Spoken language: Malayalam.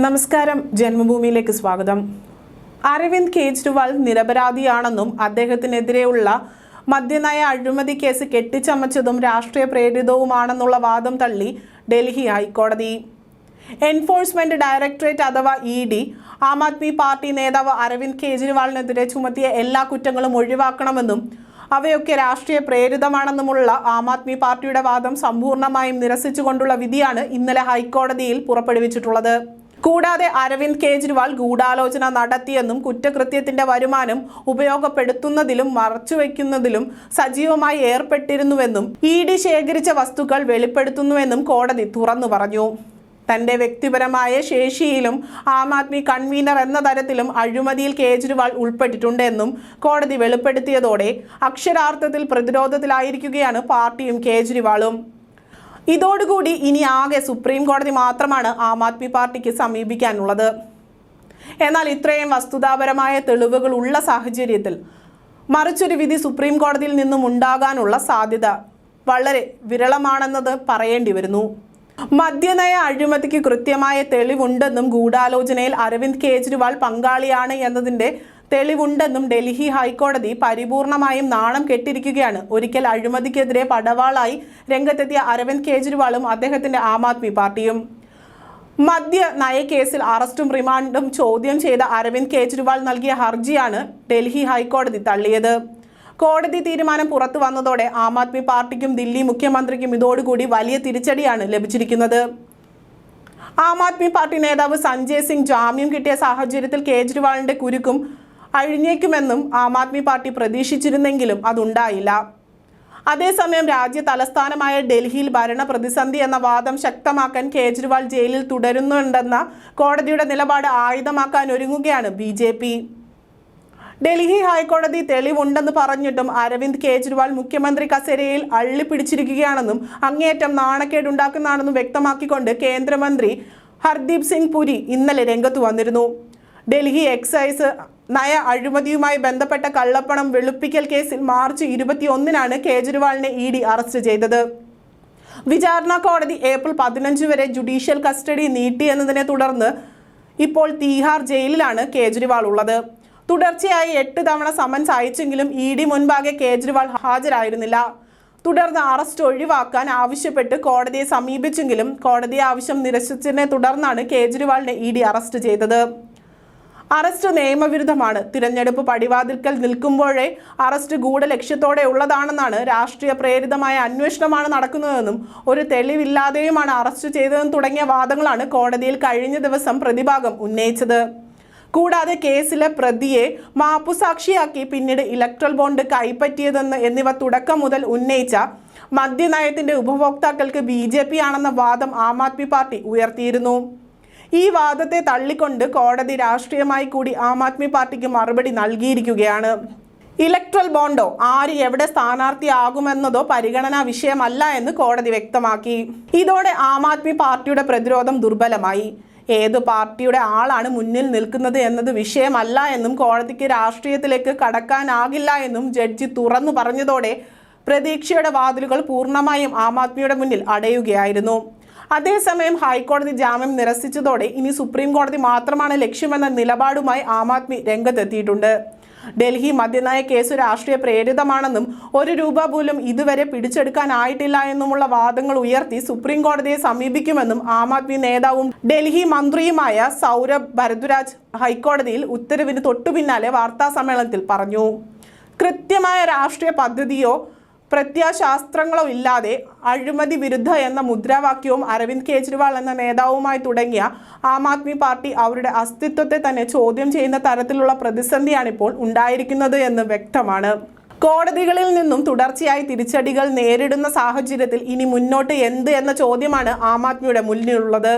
നമസ്കാരം. ജന്മഭൂമിയിലേക്ക് സ്വാഗതം. അരവിന്ദ് കെജ്രിവാൾ നിരപരാധിയാണെന്നും അദ്ദേഹത്തിനെതിരെയുള്ള മദ്യനയ അഴിമതി കേസ് കെട്ടിച്ചമച്ചതും രാഷ്ട്രീയ പ്രേരിതവുമാണെന്നുള്ള വാദം തള്ളി Delhi high court. Enforcement directorate അഥവാ E D Aam Aadmi party നേതാവ് അരവിന്ദ് കെജ്രിവാളിനെതിരെ ചുമത്തിയ എല്ലാ കുറ്റങ്ങളും ഒഴിവാക്കണമെന്നും അവയൊക്കെ രാഷ്ട്രീയ പ്രേരിതമാണെന്നുമുള്ള ആം ആദ്മി പാർട്ടിയുടെ വാദം സമ്പൂർണമായും നിരസിച്ചുകൊണ്ടുള്ള വിധിയാണ് ഇന്നലെ ഹൈക്കോടതിയിൽ പുറപ്പെടുവിച്ചിട്ടുള്ളത്. കൂടാതെ അരവിന്ദ് കേജ്രിവാൾ ഗൂഢാലോചന നടത്തിയെന്നും കുറ്റകൃത്യത്തിന്റെ വരുമാനം ഉപയോഗപ്പെടുത്തുന്നതിലും മറച്ചുവെക്കുന്നതിലും സജീവമായി ഏർപ്പെട്ടിരുന്നുവെന്നും ഇ ഡി ശേഖരിച്ച വസ്തുക്കൾ വെളിപ്പെടുത്തുന്നുവെന്നും കോടതി തുറന്നു പറഞ്ഞു. തന്റെ വ്യക്തിപരമായ ശേഷിയിലും ആം ആദ്മി കൺവീനർ എന്ന തരത്തിലും അഴിമതിയിൽ കേജ്രിവാൾ ഉൾപ്പെട്ടിട്ടുണ്ടെന്നും കോടതി വെളിപ്പെടുത്തിയതോടെ അക്ഷരാർത്ഥത്തിൽ പ്രതിരോധത്തിലായിരിക്കുകയാണ് പാർട്ടിയും കേജ്രിവാളും. ഇതോടുകൂടി ഇനി ആകെ സുപ്രീം കോടതി മാത്രമാണ് ആം ആദ്മി പാർട്ടിക്ക് സമീപിക്കാനുള്ളത്. എന്നാൽ ഇത്രയും വസ്തുതാപരമായ തെളിവുകൾ ഉള്ള സാഹചര്യത്തിൽ മറിച്ചൊരു വിധി സുപ്രീം കോടതിയിൽ നിന്നും ഉണ്ടാകാനുള്ള സാധ്യത വളരെ വിരളമാണെന്നത് പറയേണ്ടി വരുന്നു. മദ്യനയ അഴിമതിക്ക് കൃത്യമായ തെളിവുണ്ടെന്നും ഗൂഢാലോചനയിൽ അരവിന്ദ് കേജ്രിവാൾ പങ്കാളിയാണ് എന്നതിന്റെ തെളിവുണ്ടെന്നും ഡൽഹി ഹൈക്കോടതി പരിപൂർണമായും നാണം കെട്ടിരിക്കുകയാണ്. ഒരിക്കൽ അഴിമതിക്കെതിരെ പടവാളായി രംഗത്തെത്തിയ അരവിന്ദ് കെജ്രിവാളും അദ്ദേഹത്തിന്റെ ആം ആദ്മി പാർട്ടിയും. മദ്യ നയക്കേസിൽ അറസ്റ്റും റിമാൻഡും ചോദ്യം ചെയ്ത അരവിന്ദ് കെജ്രിവാൾ നൽകിയ ഹർജിയാണ് ഡൽഹി ഹൈക്കോടതി തള്ളിയത്. കോടതി തീരുമാനം പുറത്തു വന്നതോടെ ആം ആദ്മി പാർട്ടിക്കും ദില്ലി മുഖ്യമന്ത്രിക്കും ഇതോടുകൂടി വലിയ തിരിച്ചടിയാണ് ലഭിച്ചിരിക്കുന്നത്. ആം ആദ്മി പാർട്ടി നേതാവ് സഞ്ജയ് സിംഗ് ജാമ്യം കിട്ടിയ സാഹചര്യത്തിൽ കേജ്രിവാളിന്റെ കുരുക്കും അഴിഞ്ഞേക്കുമെന്നും ആം ആദ്മി പാർട്ടി പ്രതീക്ഷിച്ചിരുന്നെങ്കിലും അതുണ്ടായില്ല. അതേസമയം രാജ്യ തലസ്ഥാനമായ ഡൽഹിയിൽ ഭരണ പ്രതിസന്ധി എന്ന വാദം ശക്തമാക്കാൻ കേജ്രിവാൾ ജയിലിൽ തുടരുന്നുണ്ടെന്ന കോടതിയുടെ നിലപാട് ആയുധമാക്കാൻ ഒരുങ്ങുകയാണ് ബി ജെ പി. ഡൽഹി ഹൈക്കോടതി തെളിവുണ്ടെന്ന് പറഞ്ഞിട്ടും അരവിന്ദ് കേജ്രിവാൾ മുഖ്യമന്ത്രി കസേരയിൽ അള്ളിപ്പിടിച്ചിരിക്കുകയാണെന്നും അങ്ങേയറ്റം നാണക്കേടുണ്ടാക്കുന്നതാണെന്നും വ്യക്തമാക്കിക്കൊണ്ട് കേന്ദ്രമന്ത്രി ഹർദീപ് സിംഗ് പുരി ഇന്നലെ രംഗത്ത് വന്നിരുന്നു. ഡൽഹി എക്സൈസ് നയ അഴിമതിയുമായി ബന്ധപ്പെട്ട കള്ളപ്പണം വെളുപ്പിക്കൽ കേസിൽ മാർച്ച് ഇരുപത്തിയൊന്നിനാണ് കേജ്രിവാളിനെ ഇ ഡി അറസ്റ്റ് ചെയ്തത്. വിചാരണ കോടതി ഏപ്രിൽ പതിനഞ്ച് വരെ ജുഡീഷ്യൽ കസ്റ്റഡി നീട്ടിയെന്നതിനെ തുടർന്ന് ഇപ്പോൾ തീഹാർ ജയിലിലാണ് കേജ്രിവാൾ ഉള്ളത്. തുടർച്ചയായി എട്ട് തവണ സമൻസ് അയച്ചെങ്കിലും ഇ ഡി മുൻപാകെ കേജ്രിവാൾ ഹാജരായിരുന്നില്ല. തുടർന്ന് അറസ്റ്റ് ഒഴിവാക്കാൻ ആവശ്യപ്പെട്ട് കോടതിയെ സമീപിച്ചെങ്കിലും കോടതി ആവശ്യം നിരസിച്ചതിനെ തുടർന്നാണ് കേജ്രിവാളിനെ ഇ ഡി അറസ്റ്റ് ചെയ്തത്. അറസ്റ്റ് നിയമവിരുദ്ധമാണ്. തിരഞ്ഞെടുപ്പ് പടിവാതിൽക്കൽ നിൽക്കുമ്പോഴേ അറസ്റ്റ് ഗൂഢലക്ഷ്യത്തോടെ ഉള്ളതാണെന്നാണ് രാഷ്ട്രീയ പ്രേരിതമായ അന്വേഷണമാണ് നടക്കുന്നതെന്നും ഒരു തെളിവില്ലാതെയുമാണ് അറസ്റ്റ് ചെയ്തതെന്നും തുടങ്ങിയ വാദങ്ങളാണ് കോടതിയിൽ കഴിഞ്ഞ ദിവസം പ്രതിഭാഗം ഉന്നയിച്ചത്. കൂടാതെ കേസിലെ പ്രതിയെ മാപ്പുസാക്ഷിയാക്കി പിന്നീട് ഇലക്ട്രൽ ബോണ്ട് കൈപ്പറ്റിയതെന്ന് എന്നിവ തുടക്കം മുതൽ ഉന്നയിച്ച മദ്യനയത്തിന്റെ ഉപഭോക്താക്കൾക്ക് ബി ആണെന്ന വാദം ആം ആദ്മി പാർട്ടി ഉയർത്തിയിരുന്നു. ഈ വാദത്തെ തള്ളിക്കൊണ്ട് കോടതി രാഷ്ട്രീയമായി കൂടി ആം ആദ്മി പാർട്ടിക്ക് മറുപടി നൽകിയിരിക്കുകയാണ്. ഇലക്ട്രൽ ബോണ്ടോ ആര് എവിടെ സ്ഥാനാർത്ഥിയാകുമെന്നതോ പരിഗണനാ വിഷയമല്ല എന്ന് കോടതി വ്യക്തമാക്കി. ഇതോടെ ആം ആദ്മി പാർട്ടിയുടെ പ്രതിരോധം ദുർബലമായി. ഏത് പാർട്ടിയുടെ ആളാണ് മുന്നിൽ നിൽക്കുന്നത് എന്നത് വിഷയമല്ല എന്നും കോടതിക്ക് രാഷ്ട്രീയത്തിലേക്ക് കടക്കാനാകില്ല എന്നും ജഡ്ജി തുറന്നു പറഞ്ഞതോടെ പ്രതീക്ഷയുടെ വാതിലുകൾ പൂർണമായും ആം ആദ്മിയുടെ മുന്നിൽ അടയുകയായിരുന്നു. അതേസമയം ഹൈക്കോടതി ജാമ്യം നിരസിച്ചതോടെ ഇനി സുപ്രീം കോടതി മാത്രമാണ് ലക്ഷ്യമെന്ന നിലപാടുമായി ആം ആദ്മി രംഗത്തെത്തിയിട്ടുണ്ട്. ഡൽഹി മദ്യനയ കേസ് രാഷ്ട്രീയ പ്രേരിതമാണെന്നും ഒരു രൂപ പോലും ഇതുവരെ പിടിച്ചെടുക്കാനായിട്ടില്ല എന്നുമുള്ള വാദങ്ങൾ ഉയർത്തി സുപ്രീം കോടതിയെ സമീപിക്കുമെന്നും ആം ആദ്മി നേതാവും ഡൽഹി മന്ത്രിയുമായ സൗരഭ് ഭരദ്വാജ് ഹൈക്കോടതിയിൽ ഉത്തരവിന് തൊട്ടുപിന്നാലെ വാർത്താ സമ്മേളനത്തിൽ പറഞ്ഞു. കൃത്യമായ രാഷ്ട്രീയ പദ്ധതിയോ പ്രത്യാശാസ്ത്രങ്ങളോ ഇല്ലാതെ അഴിമതി വിരുദ്ധ എന്ന മുദ്രാവാക്യവും അരവിന്ദ് കെജ്രിവാൾ എന്ന നേതാവുമായി തുടങ്ങിയ ആം ആദ്മി പാർട്ടി അവരുടെ അസ്തിത്വത്തെ തന്നെ ചോദ്യം ചെയ്യുന്ന തരത്തിലുള്ള പ്രതിസന്ധിയാണിപ്പോൾ ഉണ്ടായിരിക്കുന്നത് എന്ന് വ്യക്തമാണ്. കോടതികളിൽ നിന്നും തുടർച്ചയായി തിരിച്ചടികൾ നേരിടുന്ന സാഹചര്യത്തിൽ ഇനി മുന്നോട്ട് എന്ത് എന്ന ചോദ്യമാണ് ആം ആദ്മിയുടെ മുന്നിലുള്ളത്.